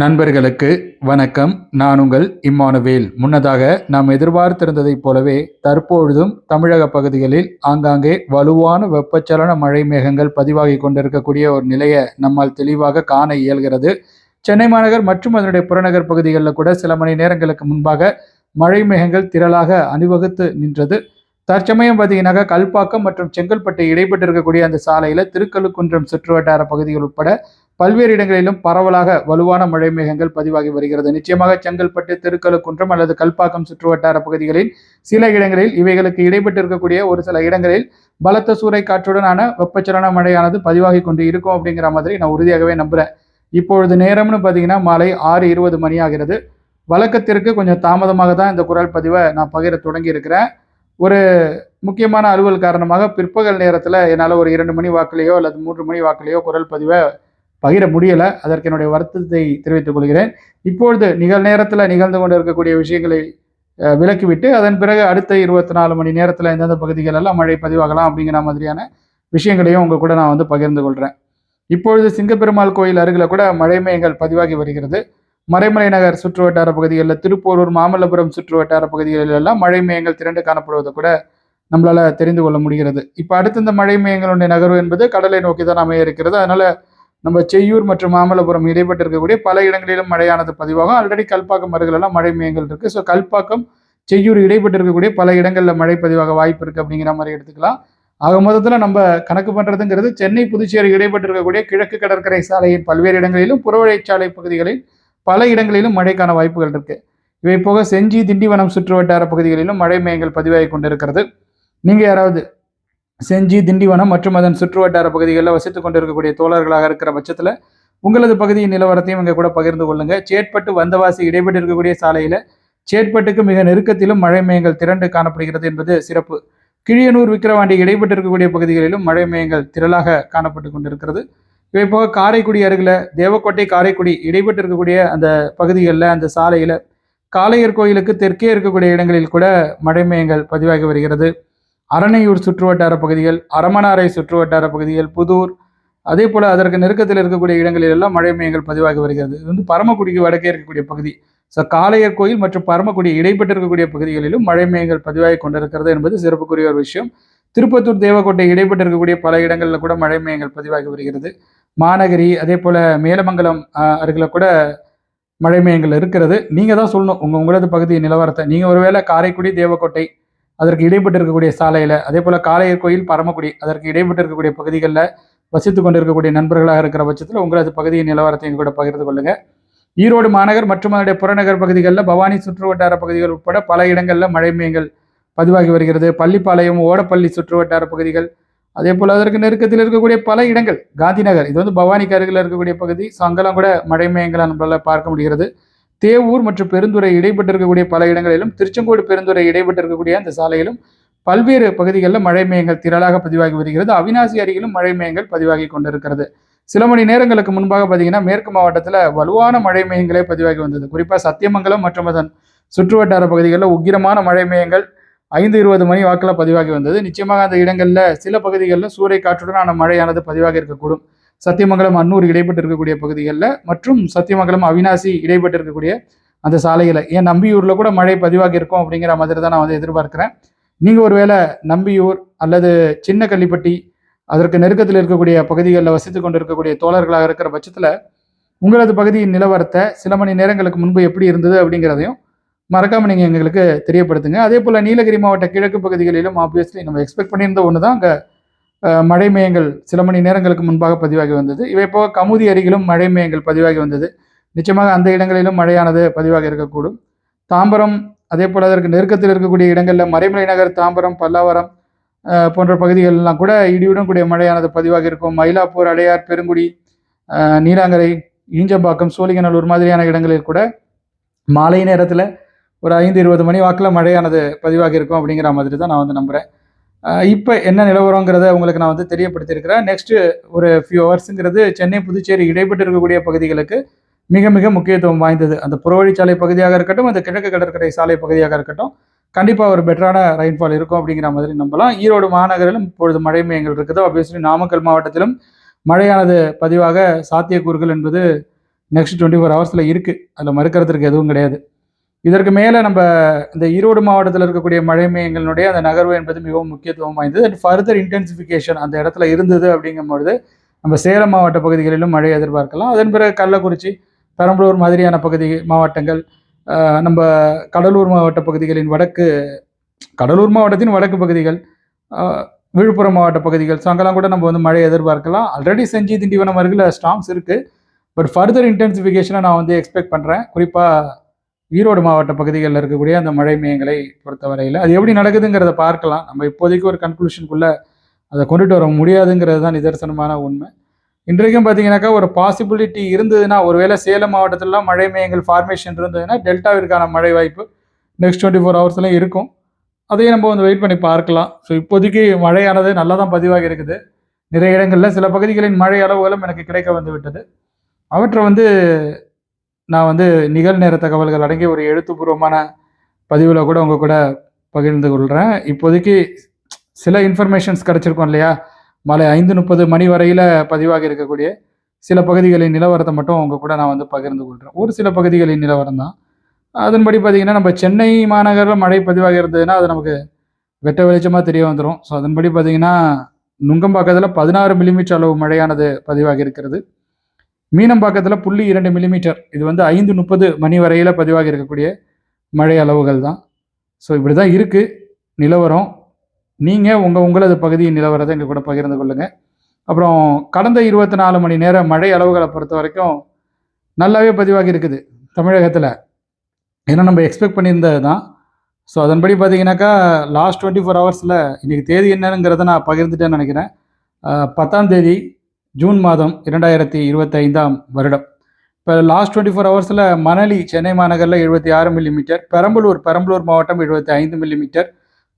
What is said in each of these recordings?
நண்பர்களுக்கு வணக்கம். நான் உங்கள் இம்மானுவேல். முன்னதாக நாம் எதிர்பார்த்திருந்ததைப் போலவே தற்பொழுதும் தமிழக பகுதிகளில் ஆங்காங்கே வலுவான வெப்பச்சலன மழை மேகங்கள் பதிவாகி கொண்டிருக்கக்கூடிய ஒரு நிலையை நம்மால் தெளிவாக காண இயல்கிறது. சென்னை மாநகர் மற்றும் அதனுடைய புறநகர் பகுதிகளில் கூட சில மணி நேரங்களுக்கு முன்பாக மழை மேகங்கள் திரளாக அணிவகுத்து நின்றது. தற்சமயம் பார்த்தீங்கன்னாக்கா கல்பாக்கம் மற்றும் செங்கல்பட்டு இடைப்பட்டு இருக்கக்கூடிய அந்த சாலையில் திருக்கழுக்குன்றம் சுற்றுவட்டார பகுதிகள் உட்பட பல்வேறு இடங்களிலும் பரவலாக வலுவான மழை மேகங்கள் பதிவாகி வருகிறது. நிச்சயமாக செங்கல்பட்டு திருக்கழுக்குன்றம் அல்லது கல்பாக்கம் சுற்றுவட்டார பகுதிகளில் சில இடங்களில் இவைகளுக்கு இடைப்பட்டு இருக்கக்கூடிய ஒரு சில இடங்களில் பலத்த சூறை காற்றுடனான வெப்பச்சலன மழையானது பதிவாகி கொண்டு இருக்கும் அப்படிங்கிற மாதிரி நான் உறுதியாகவே நம்புகிறேன் இப்பொழுது நேரம்னு பார்த்தீங்கன்னா மாலை ஆறு இருபது மணி ஆகிறது. வழக்கத்திற்கு கொஞ்சம் தாமதமாக தான் இந்த குரல் பதிவை நான் பகிர தொடங்கி இருக்கிறேன் ஒரு முக்கியமான அலுவல் காரணமாக பிற்பகல் நேரத்தில் என்னால் ஒரு இரண்டு மணி வாக்கிலேயோ அல்லது மூன்று மணி வாக்கிலேயோ குரல் பதிவை பகிர முடியலை. அதற்கு என்னுடைய வருத்தத்தை தெரிவித்துக் கொள்கிறேன். இப்பொழுது நிகழ்நேரத்தில் நிகழ்ந்து கொண்டு இருக்கக்கூடிய விஷயங்களை விலக்கிவிட்டு அதன் பிறகு அடுத்த இருபத்தி நாலு மணி நேரத்தில் எந்தெந்த பகுதிகள் எல்லாம் மழை பதிவாகலாம் அப்படிங்கிற மாதிரியான விஷயங்களையும் உங்கள் கூட நான் வந்து பகிர்ந்து கொள்கிறேன் இப்பொழுது சிங்கப்பெருமாள் கோயில் அருகில் கூட மழைமயங்கள் பதிவாகி வருகிறது. மறைமலை நகர் சுற்று வட்டார பகுதிகளில் திருப்போரூர் மாமல்லபுரம் சுற்று வட்டார பகுதிகளில் எல்லாம் மழை மேயங்கள் திரண்டு காணப்படுவதை கூட நம்மளால தெரிந்து கொள்ள முடிகிறது. இப்போ அடுத்த இந்த மழை மேயங்களுடைய நகர்வு என்பது கடலை நோக்கி தான் அமைய இருக்கிறது. அதனால நம்ம செய்யூர் மற்றும் மாமல்லபுரம் இடைப்பட்டு இருக்கக்கூடிய பல இடங்களிலும் மழையானது பதிவாகும். ஆல்ரெடி கல்பாக்கம் அருகிலெல்லாம் மழை மேயங்கள் இருக்கு. ஸோ கல்பாக்கம் செய்யூர் இடைப்பட்டு இருக்கக்கூடிய பல இடங்களில் மழை பதிவாக வாய்ப்பு இருக்கு அப்படிங்கிற மாதிரி எடுத்துக்கலாம். ஆக மொத்தத்தில் நம்ம கணக்கு பண்ணுறதுங்கிறது சென்னை புதுச்சேரி இடைப்பட்டு இருக்கக்கூடிய கிழக்கு கடற்கரை சாலையின் பல்வேறு இடங்களிலும் புறவழிச்சாலை பகுதிகளில் பல இடங்களிலும் மழைக்கான வாய்ப்புகள் இருக்கு. இவை போக செஞ்சி திண்டிவனம் சுற்று வட்டார பகுதிகளிலும் மழை மேயங்கள் பதிவாகி கொண்டிருக்கிறது. நீங்கள் யாராவது செஞ்சி திண்டிவனம் மற்றும் அதன் சுற்று வட்டார பகுதிகளில் வசித்துக் கொண்டிருக்கக்கூடிய தோழர்களாக இருக்கிற பட்சத்தில் உங்களது பகுதியின் நிலவரத்தையும் இங்கே கூட பகிர்ந்து கொள்ளுங்க. சேட்பட்டு வந்தவாசி இடைபெற்று இருக்கக்கூடிய சாலையில் சேட்பட்டுக்கு மிக நெருக்கத்திலும் மழை மேயங்கள் திரண்டு காணப்படுகிறது என்பது சிறப்பு. கிழியனூர் விக்கிரவாண்டி இடைப்பட்டு இருக்கக்கூடிய பகுதிகளிலும் மழை மேயங்கள் திரளாக காணப்பட்டு கொண்டிருக்கிறது. இவை போக காரைக்குடி அருகில் தேவக்கோட்டை காரைக்குடி இடைப்பட்டு இருக்கக்கூடிய அந்த பகுதிகளில் அந்த சாலையில் காளையர் கோயிலுக்கு தெற்கே இருக்கக்கூடிய இடங்களில் கூட மழை மேயங்கள் பதிவாகி வருகிறது. அரணையூர் சுற்றுவட்டார பகுதிகள் அரமணாரை சுற்றுவட்டார பகுதிகள் புதூர் அதே போல் அதற்கு நெருக்கத்தில் இருக்கக்கூடிய இடங்களில் எல்லாம் மழை மையங்கள் பதிவாகி வருகிறது. இது வந்து பரமக்குடிக்கு வடக்கே இருக்கக்கூடிய பகுதி. ஸோ காளையர் கோயில் மற்றும் பரமக்குடி இடைப்பட்டு இருக்கக்கூடிய பகுதிகளிலும் மழை மையங்கள் பதிவாகி கொண்டிருக்கிறது என்பது சிறப்புக்குரிய ஒரு விஷயம். திருப்பத்தூர் தேவக்கோட்டை இடைப்பட்டு இருக்கக்கூடிய பல இடங்களில் கூட மழை மையங்கள் பதிவாகி வருகிறது. மாநகரி அதே போல் மேலமங்கலம் அருகில் கூட மழை மையங்கள் இருக்கிறது. நீங்கள் தான் சொல்லணும். உங்கள் உங்களது பகுதி நிலவரத்தை. நீங்கள் ஒருவேளை காரைக்குடி தேவக்கோட்டை அதற்கு இடைப்பட்டு இருக்கக்கூடிய சாலையில் அதே போல் காளையர் கோயில் பரமக்குடி அதற்கு இடைப்பட்டு இருக்கக்கூடிய பகுதிகளில் வசித்து கொண்டிருக்கக்கூடிய நண்பர்களாக இருக்கிற பட்சத்தில் உங்களது பகுதியின் நிலவரத்தை கூட பகிர்ந்து கொள்ளுங்கள் ஈரோடு மாநகர் மற்றும் அதனுடைய புறநகர் பகுதிகளில் பவானி சுற்று வட்டார பகுதிகள் உட்பட பல இடங்களில் மழை மேயங்கள் பதிவாகி வருகிறது. பள்ளிப்பாளையம் ஓடப்பள்ளி சுற்று வட்டார பகுதிகள் அதே போல் அதற்கு நெருக்கத்தில் இருக்கக்கூடிய பல இடங்கள் காந்தி நகர் இது வந்து பவானிக்கு அருகில் இருக்கக்கூடிய பகுதி. ஸோ அங்கெல்லாம் கூட மழை மேயங்களை நம்மளால் பார்க்க முடிகிறது. தேவூர் மற்றும் பெருந்துறை இடைப்பட்டு இருக்கக்கூடிய பல இடங்களிலும் திருச்செங்கோடு பெருந்துறை இடைபட்டு இருக்கக்கூடிய அந்த சாலையிலும் பல்வேறு பகுதிகளில் மழை மேகங்கள் திரளாக பதிவாகி வருகிறது. அவினாசி அருகிலும் மழை மேகங்கள் பதிவாகி கொண்டிருக்கிறது. சில மணி நேரங்களுக்கு முன்பாக பார்த்தீங்கன்னா மேற்கு மாவட்டத்தில் வலுவான மழை மேகங்களே பதிவாகி வந்தது. குறிப்பாக சத்தியமங்கலம் மற்றும் அதன் சுற்றுவட்டார பகுதிகளில் உக்கிரமான மழை மேகங்கள் ஐந்து இருபது மணி வாக்கில் பதிவாகி வந்தது. நிச்சயமாக அந்த இடங்களில் சில பகுதிகளில் சூறை காற்றுடனான மழையானது பதிவாகி இருக்கக்கூடும். சத்தியமங்கலம் அன்னூர் இடைப்பட்டு இருக்கக்கூடிய பகுதிகளில் மற்றும் சத்தியமங்கலம் அவினாசி இடைப்பட்டு இருக்கக்கூடிய அந்த சாலையில் ஏன் நம்பியூரில் கூட மழை பதிவாகி இருக்கும் அப்படிங்கிற மாதிரி தான் நான் வந்து எதிர்பார்க்குறேன். நீங்கள் ஒருவேளை நம்பியூர் அல்லது சின்ன கள்ளிப்பட்டி அதற்கு நெருக்கத்தில் இருக்கக்கூடிய பகுதிகளில் வசித்து கொண்டிருக்கக்கூடிய தோழர்களாக இருக்கிற பட்சத்தில் உங்களது பகுதியின் நிலவரத்தை சில மணி நேரங்களுக்கு முன்பு எப்படி இருந்தது அப்படிங்கிறதையும் மறக்காமல் நீங்கள் எங்களுக்கு தெரியப்படுத்துங்க. அதே போல் நீலகிரி மாவட்ட கிழக்கு பகுதிகளிலும் ஆப்வியஸ்லி நம்ம எக்ஸ்பெக்ட் பண்ணியிருந்த ஒன்று தான் அங்கே மழை மேயங்கள் சில மணி நேரங்களுக்கு முன்பாக பதிவாகி வந்தது. இவை போக கமுதி அருகிலும் மழை மேயங்கள் பதிவாகி வந்தது. நிச்சயமாக அந்த இடங்களிலும் மழையானது பதிவாக இருக்கக்கூடும். தாம்பரம் அதே போல் அதற்கு நெருக்கத்தில் இருக்கக்கூடிய இடங்களில் மறைமலை நகர் தாம்பரம் பல்லாவரம் போன்ற பகுதிகளெல்லாம் கூட இடியுடன் கூடிய மழையானது பதிவாக இருக்கும். மயிலாப்பூர் அடையார் பெருங்குடி அஹ், நீலாங்கரை ஈஞ்சம்பாக்கம் சோழிங்கநல்லூர் மாதிரியான இடங்களில் கூட மாலை நேரத்தில் ஒரு ஐந்து இருபது மணி வாக்கில் மழையானது பதிவாக இருக்கும் அப்படிங்கிற மாதிரி தான் நான் வந்து நம்புகிறேன் இப்போ என்ன நிலவரங்கிறத உங்களுக்கு நான் வந்து தெரியப்படுத்தியிருக்கிறேன். நெக்ஸ்ட் ஒரு ஃபியூ ஹவர்ஸுங்கிறது சென்னை புதுச்சேரி இடைப்பட்டு இருக்கக்கூடிய பகுதிகளுக்கு மிக மிக முக்கியத்துவம் வாய்ந்தது. அந்த புறவழிச்சாலை பகுதியாக இருக்கட்டும் அந்த கிழக்கு கடற்கரை சாலை பகுதியாக இருக்கட்டும் கண்டிப்பாக ஒரு பெட்டரான ரெயின்ஃபால் இருக்கும் அப்படிங்கிற மாதிரி நம்பலாம். ஈரோடு மாநகரிலும் இப்பொழுது மழை மையங்கள் இருக்குது ஆப்வியஸ்லி நாமக்கல் மாவட்டத்திலும் மழையானது பதிவாக சாத்தியக்கூறுகள் என்பது நெக்ஸ்ட் டுவெண்ட்டி ஃபோர் ஹவர்ஸில் இருக்குது அதில் மறுக்கிறதுக்கு எதுவும் கிடையாது. இதற்கு மேலே நம்ம இந்த ஈரோடு மாவட்டத்தில் இருக்கக்கூடிய மழை மையங்களினுடைய அந்த நகர்வு என்பது மிகவும் முக்கியத்துவம் வாய்ந்தது. அண்ட் ஃபர்தர் இன்டென்சிஃபிகேஷன் அந்த இடத்துல இருந்தது அப்படிங்கும்பொழுது நம்ம சேலம் மாவட்ட பகுதிகளிலும் மழை எதிர்பார்க்கலாம். அதன் பிறகு கள்ளக்குறிச்சி பெரம்பலூர் மாதிரியான பகுதி மாவட்டங்கள் நம்ம கடலூர் மாவட்ட பகுதிகளின் வடக்கு கடலூர் மாவட்டத்தின் வடக்கு பகுதிகள் விழுப்புரம் மாவட்ட பகுதிகள் ஸோ அங்கெல்லாம் கூட நம்ம வந்து மழை எதிர்பார்க்கலாம். ஆல்ரெடி செஞ்சி திண்டிவனம் அருகில் ஸ்டாங்ஸ் இருக்குது பட் ஃபர்தர் இன்டென்சிஃபிகேஷனை நான் வந்து எக்ஸ்பெக்ட் பண்ணுறேன் குறிப்பாக ஈரோடு மாவட்ட பகுதிகளில் இருக்கக்கூடிய அந்த மழை மேயங்களை பொறுத்தவரையில் அது எப்படி நடக்குதுங்கிறத பார்க்கலாம். நம்ம இப்போதைக்கு ஒரு கன்க்ளூஷனுக்குள்ளே அதை கொண்டுட்டு வர முடியாதுங்கிறது தான் நிதர்சனமான உண்மை. இன்றைக்கும் பார்த்தீங்கன்னாக்கா ஒரு பாசிபிலிட்டி இருந்ததுன்னா ஒருவேளை சேலம் மாவட்டத்திலலாம் மழை மேயங்கள் ஃபார்மேஷன் இருந்ததுன்னா டெல்டாவிற்கான மழை வாய்ப்பு நெக்ஸ்ட் டுவெண்ட்டி ஃபோர் ஹவர்ஸ்லாம் இருக்கும். அதையும் நம்ம வந்து வெயிட் பண்ணி பார்க்கலாம். ஸோ இப்போதைக்கு மழையானது நல்லா தான் பதிவாகி இருக்குது. நிறைய இடங்களில் சில பகுதிகளின் மழை அளவுகளும் எனக்கு கிடைக்க வந்து விட்டது. அவற்றை வந்து நான் வந்து நிகழ்நேர தகவல்கள் அடங்கிய ஒரு எழுத்துப்பூர்வமான பதிவில் கூட உங்கள் கூட பகிர்ந்து கொள்கிறேன் இப்போதைக்கு சில இன்ஃபர்மேஷன்ஸ் கிடச்சிருக்கோம் இல்லையா? மாலை ஐந்து முப்பது மணி வரையில் பதிவாகி இருக்கக்கூடிய சில பகுதிகளின் நிலவரத்தை மட்டும் உங்கள் கூட நான் வந்து பகிர்ந்து கொள்கிறேன் ஒரு சில பகுதிகளின் நிலவரம் தான். அதன்படி பார்த்திங்கன்னா நம்ம சென்னை மாநகரில் மழை பதிவாக இருந்ததுன்னா அது நமக்கு வெட்ட வெளிச்சமாக தெரிய வந்துடும் ஸோ அதன்படி பார்த்தீங்கன்னா நுங்கம்பாக்கத்தில் பதினாறு மில்லிமீட்டர் அளவு மழையானது பதிவாகி இருக்கிறது. மீனம்பாக்கத்தில் புள்ளி இரண்டு மில்லிமீட்டர் இது வந்து ஐந்து முப்பது மணி வரையில் பதிவாகி இருக்கக்கூடிய மழை அளவுகள் தான். ஸோ இப்படி தான் இருக்குது நிலவரம். நீங்கள் உங்கள் உங்களது பகுதியின் நிலவரத்தை எங்கள் கூட பகிர்ந்து கொள்ளுங்கள் அப்புறம் கடந்த இருபத்தி நாலு மணி நேர மழை அளவுகளை பொறுத்த வரைக்கும் நல்லாவே பதிவாகி இருக்குது தமிழகத்தில். ஏன்னா நம்ம எக்ஸ்பெக்ட் பண்ணியிருந்தது தான். ஸோ அதன்படி பார்த்தீங்கன்னாக்கா லாஸ்ட் டுவெண்ட்டி ஃபோர் ஹவர்ஸில் இன்றைக்கி தேதி என்னங்கிறத நான் பகிர்ந்துட்டேன்னு நினைக்கிறேன். பத்தாம் தேதி ஜூன் மாதம் இரண்டாயிரத்தி இருபத்தைந்தாம் வருடம். இப்போ லாஸ்ட் டுவெண்ட்டி ஃபோர் ஹவர்ஸில் மணலி சென்னை மாநகரில் எழுபத்தி ஆறு மில்லிமீட்டர் பெரம்பலூர் பெரம்பலூர் மாவட்டம் எழுபத்தி ஐந்து மில்லிமீட்டர்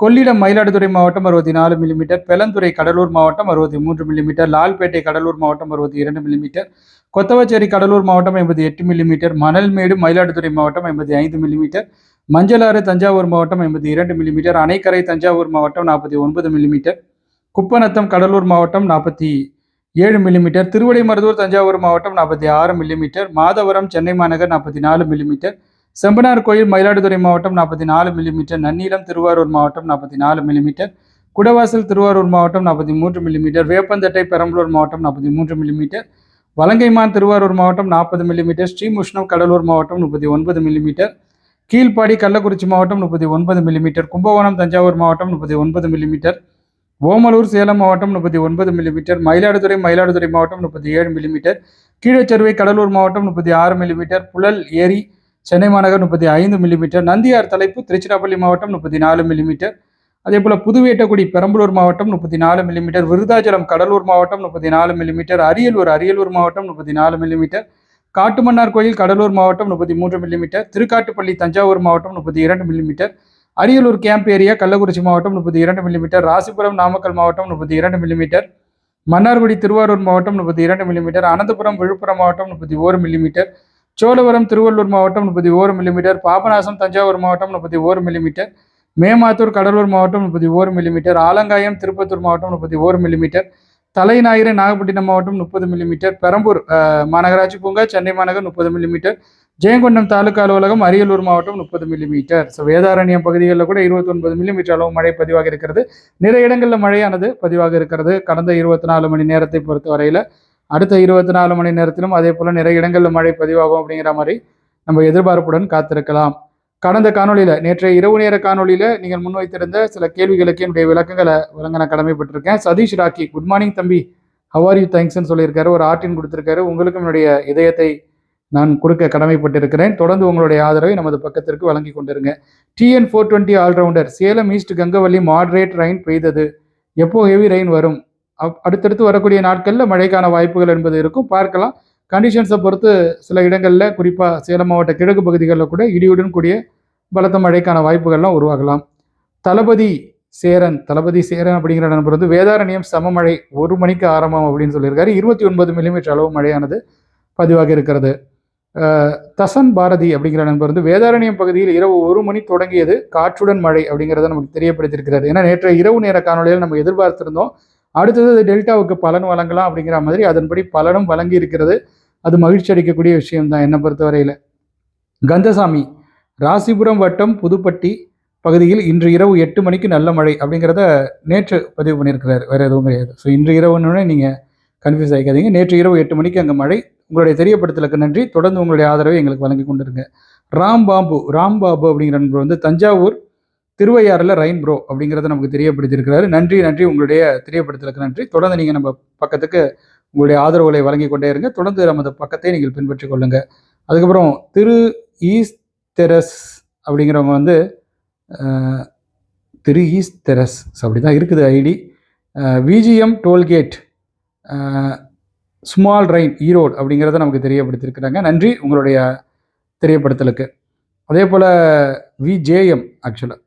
கொள்ளிடம் மயிலாடுதுறை மாவட்டம் அறுபத்தி நாலு மில்லிமீட்டர் பெலந்துறை கடலூர் மாவட்டம் அறுபத்தி மூன்று மில்லிமீட்டர் லால்பேட்டை கடலூர் மாவட்டம் அறுபத்தி இரண்டு மில்லிமீட்டர் கொத்தவச்சேரி கடலூர் மாவட்டம் ஐம்பத்தி எட்டு மில்லிமீட்டர் மணல்மேடு மயிலாடுதுறை மாவட்டம் ஐம்பத்தி ஐந்து மில்லிமீட்டர் மஞ்சளாறு தஞ்சாவூர் மாவட்டம் ஐம்பத்தி இரண்டு மில்லிமீட்டர் அணைக்கரை தஞ்சாவூர் மாவட்டம் நாற்பத்தி ஒன்பது மில்லிமீட்டர் குப்பநத்தம் கடலூர் மாவட்டம் நாற்பத்தி ஏழு மில்லிமீட்டர் திருவடைமருதூர் தஞ்சாவூர் மாவட்டம் நாற்பத்தி ஆறு மில்லிமீட்டர் மாதவரம் சென்னை மாநகர் நாற்பத்தி நாலு மில்லிமீட்டர் செம்பனார் கோயில் மயிலாடுதுறை மாவட்டம் நாற்பத்தி நாலு மில்லிமீட்டர் நன்னீளம் திருவாரூர் மாவட்டம் நாற்பத்தி நாலு மில்லிமீட்டர் குடவாசல் திருவாரூர் மாவட்டம் நாற்பத்தி மூன்று மில்லிமீட்டர் வேப்பந்தட்டை பெரம்பலூர் மாவட்டம் நாற்பத்தி மூன்று மில்லிமீட்டர் வலங்கைமான் திருவாரூர் மாவட்டம் நாற்பது மில்லிமீட்டர் ஸ்ரீமுஷ்ணம் கடலூர் மாவட்டம் முப்பத்தி ஒன்பது மில்லிமீட்டர் கீழ்ப்பாடி கள்ளக்குறிச்சி மாவட்டம் முப்பத்தி ஒன்பது மில்லிமீட்டர் கும்பகோணம் தஞ்சாவூர் மாவட்டம் முப்பத்தி ஒன்பது மில்லிமீட்டர் ஓமலூர் சேலம் மாவட்டம் முப்பத்தி ஒன்பது மில்லிமீட்டர் மயிலாடுதுறை மயிலாடுதுறை மாவட்டம் முப்பத்தி ஏழு மில்லிமீட்டர் கீழச்செருவை கடலூர் மாவட்டம் முப்பத்தி ஆறு மில்லிமீட்டர் புழல் ஏரி சென்னை மாநகர் முப்பத்தி ஐந்து மில்லிமீட்டர் நந்தியார் தலைப்பு திருச்சிராப்பள்ளி மாவட்டம் முப்பத்தி நாலு மில்லிமீட்டர் அதே போல புதுவேட்டக்குடி பெரம்பலூர் மாவட்டம் முப்பத்தி நாலு மில்லிமீட்டர் விருதாச்சலம் கடலூர் மாவட்டம் முப்பத்தி நாலு மில்லிமீட்டர் அரியலூர் அரியலூர் மாவட்டம் முப்பத்தி நாலு மில்லிமீட்டர் காட்டுமன்னார் கோயில் கடலூர் மாவட்டம் முப்பத்தி மூன்று மில்லிமீட்டர் திருக்காட்டுப்பள்ளி தஞ்சாவூர் மாவட்டம் முப்பத்தி இரண்டு millimetre Ariyalur camp area Kallakurichi மாவட்டம் முப்பத்தி இரண்டு மில்லிமீட்டர் ராசிபுரம் நாமக்கல் மாவட்டம் முப்பத்தி இரண்டு மில்லிமீட்டர் மன்னார்குடி திருவாரூர் மாவட்டம் முப்பத்தி இரண்டு மில்லிமீட்டர் அனந்தபுரம் விழுப்புரம் மாவட்டம் முப்பத்தி ஓரு மில்லிமீட்டர் சோழவரம் திருவள்ளூர் மாவட்டம் முப்பத்தி ஓரு மில்லிமீட்டர் பாபநாசம் தஞ்சாவூர் மாவட்டம் முப்பத்தி ஓரு மில்லிமீட்டர் மேமாத்தூர் கடலூர் மாவட்டம் முப்பத்தி ஓரு மில்லிமீட்டர் ஆலங்காயம் திருப்பத்தூர் மாவட்டம் முப்பத்தி ஓரு மில்லிமீட்டர் தலைஞாயிறு நாகப்பட்டினம் மாவட்டம் முப்பது மில்லிமீட்டர் பெரம்பூர் மாநகராட்சி பூங்கா சென்னை மாநகர் முப்பது மில்லிமீட்டர் ஜெயங்கொண்டம் தாலுகா அலுவலகம் அரியலூர் மாவட்டம் முப்பது மில்லிமீட்டர் ஸோ வேதாரண்யம் பகுதிகளில் கூட இருபத்தி ஒன்பது மில்லிமீட்டர் அளவு மழை பதிவாக இருக்கிறது. நிறைய இடங்களில் மழையானது பதிவாக இருக்கிறது. கடந்த இருபத்தி நாலு மணி நேரத்தை பொறுத்த வரையில் அடுத்த இருபத்தி நாலு மணி நேரத்திலும் அதே போல் நிறைய இடங்களில் மழை பதிவாகும் அப்படிங்கிற மாதிரி நம்ம எதிர்பார்ப்புடன் காத்திருக்கலாம். கடந்த காணொளியில் நேற்றைய இரவு நேர காணொளியில் நீங்கள் முன்வைத்திருந்த சில கேள்விகளுக்கு என்னுடைய விளக்கங்களை வழங்க நான் கடமைப்பட்டிருக்கேன். சதீஷ் ராக்கி குட் மார்னிங் தம்பி. ஹவார் யூ தேங்க்ஸ்ன்னு சொல்லியிருக்காரு. ஒரு ஆர்டின் கொடுத்துருக்காரு. உங்களுக்கும் என்னுடைய இதயத்தை நான் கொடுக்க கடமைப்பட்டிருக்கிறேன். தொடர்ந்து உங்களுடைய ஆதரவை நமது பக்கத்திற்கு வழங்கி கொண்டிருங்க. TN four twenty allrounder Salem east Gangavalli moderate rain பெய்தது. எப்போ ஹெவி ரெயின் வரும்? அப்- அடுத்தடுத்து வரக்கூடிய நாட்களில் மழைக்கான வாய்ப்புகள் என்பது இருக்கும். பார்க்கலாம். கண்டிஷன்ஸை பொறுத்து சில இடங்களில் குறிப்பாக சேலம் மாவட்ட கிழக்கு பகுதிகளில் கூட இடியுடன் கூடிய பலத்த மழைக்கான வாய்ப்புகள்லாம் உருவாகலாம். தளபதி சேரன் தளபதி சேரன் அப்படிங்கிற நண்பர் வந்து வேதாரண்யம் சமமழை ஒரு மணிக்கு ஆரம்பம் அப்படின்னு சொல்லியிருக்காரு. இருபத்தி ஒன்பது மில்லிமீட்டர் அளவு மழையானது பதிவாக இருக்கிறது. தசன் பாரதி அப்படிங்கிற நண்பர் வந்து வேதாரண்யம் பகுதியில் இரவு ஒரு மணி தொடங்கியது காற்றுடன் மழை அப்படிங்கிறத நமக்கு தெரியப்படுத்தியிருக்கிறார். ஏன்னா நேற்று இரவு நேர காணொலியில் நம்ம எதிர்பார்த்திருந்தோம். அடுத்தது டெல்டாவுக்கு பலன் வழங்கலாம் அப்படிங்கிற மாதிரி அதன்படி பலனும் வழங்கி இருக்கிறது அது மகிழ்ச்சி அளிக்கக்கூடிய விஷயம்தான் என்னை பொறுத்தவரையில். கந்தசாமி ராசிபுரம் வட்டம் புதுப்பட்டி பகுதியில் இன்று இரவு எட்டு மணிக்கு நல்ல மழை அப்படிங்கிறத நேற்று பதிவு பண்ணியிருக்கிறார். வேறு எதுவும் கிடையாது. ஸோ இன்று இரவுன்னு நீங்கள் கன்ஃபியூஸ் ஆகிக்காதீங்க நேற்று இரவு எட்டு மணிக்கு அங்கே மழை உங்களுடைய தெரியப்படுத்தலுக்கு நன்றி. தொடர்ந்து உங்களுடைய ஆதரவை எங்களுக்கு வழங்கி கொண்டிருங்க. ராம் பாபு ராம் பாபு அப்படிங்கிற நண்பர் வந்து தஞ்சாவூர் திருவையாறில் ரெயின் ப்ரோ அப்படிங்கிறத நமக்கு தெரியப்படுத்தியிருக்கிறாரு. நன்றி நன்றி. உங்களுடைய தெரியப்படுத்தலுக்கு நன்றி. தொடர்ந்து நீங்கள் நம்ம பக்கத்துக்கு உங்களுடைய ஆதரவுகளை வழங்கி கொண்டே இருங்க. தொடர்ந்து நமது பக்கத்தை நீங்கள் பின்பற்றிக் கொள்ளுங்க. அதுக்கப்புறம் திரு ஈஸ்தெரஸ் அப்படிங்கிறவங்க வந்து திரு ஈஸ்தெரஸ் அப்படி தான் இருக்குது ID. VGM toll gate small rain Erode அப்படிங்கிறத நமக்கு தெரியப்படுத்தியிருக்கிறாங்க. நன்றி உங்களுடைய தெரியப்படுத்தலுக்கு. அதே போல் விஜேஎம் ஆக்சுவலாக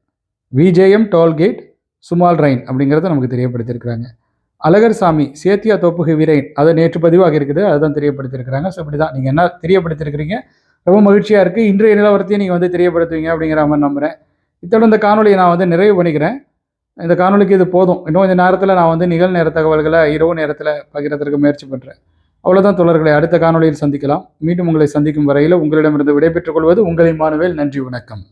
விஜேஎம் டோல்கேட் சுமால் ரைன் அப்படிங்கிறத நமக்கு தெரியப்படுத்தியிருக்கிறாங்க. அழகர் சாமி சேத்தியா தோப்புகு வீரேன். அதை நேற்று பதிவாக இருக்குது அதுதான் தெரியப்படுத்தியிருக்கிறாங்க. ஸோ இப்படி தான் நீங்கள் என்ன தெரியப்படுத்தியிருக்கிறீங்க? ரொம்ப மகிழ்ச்சியாக இருக்குது இன்றைய நிலவரத்தையும் நீங்கள் வந்து தெரியப்படுத்துவீங்க அப்படிங்கிற மாதிரி நம்புகிறேன் இத்தோட இந்த காணொலியை நான் வந்து நிறைவு பண்ணிக்கிறேன். இந்த காணொலிக்கு இது போதும். இன்னும் கொஞ்சம் நேரத்தில் நான் வந்து நிகழ்நேர தகவல்களை இரவு நேரத்தில் பகிரத்திற்கு முயற்சி பண்ணுறேன் அவ்வளோதான் தொடர்களை அடுத்த காணொலியில் சந்திக்கலாம். மீண்டும் உங்களை சந்திக்கும் வரையில் உங்களிடமிருந்து விடைபெற்றுக் கொள்வது உங்களின் மாணவில் நன்றி வணக்கம்.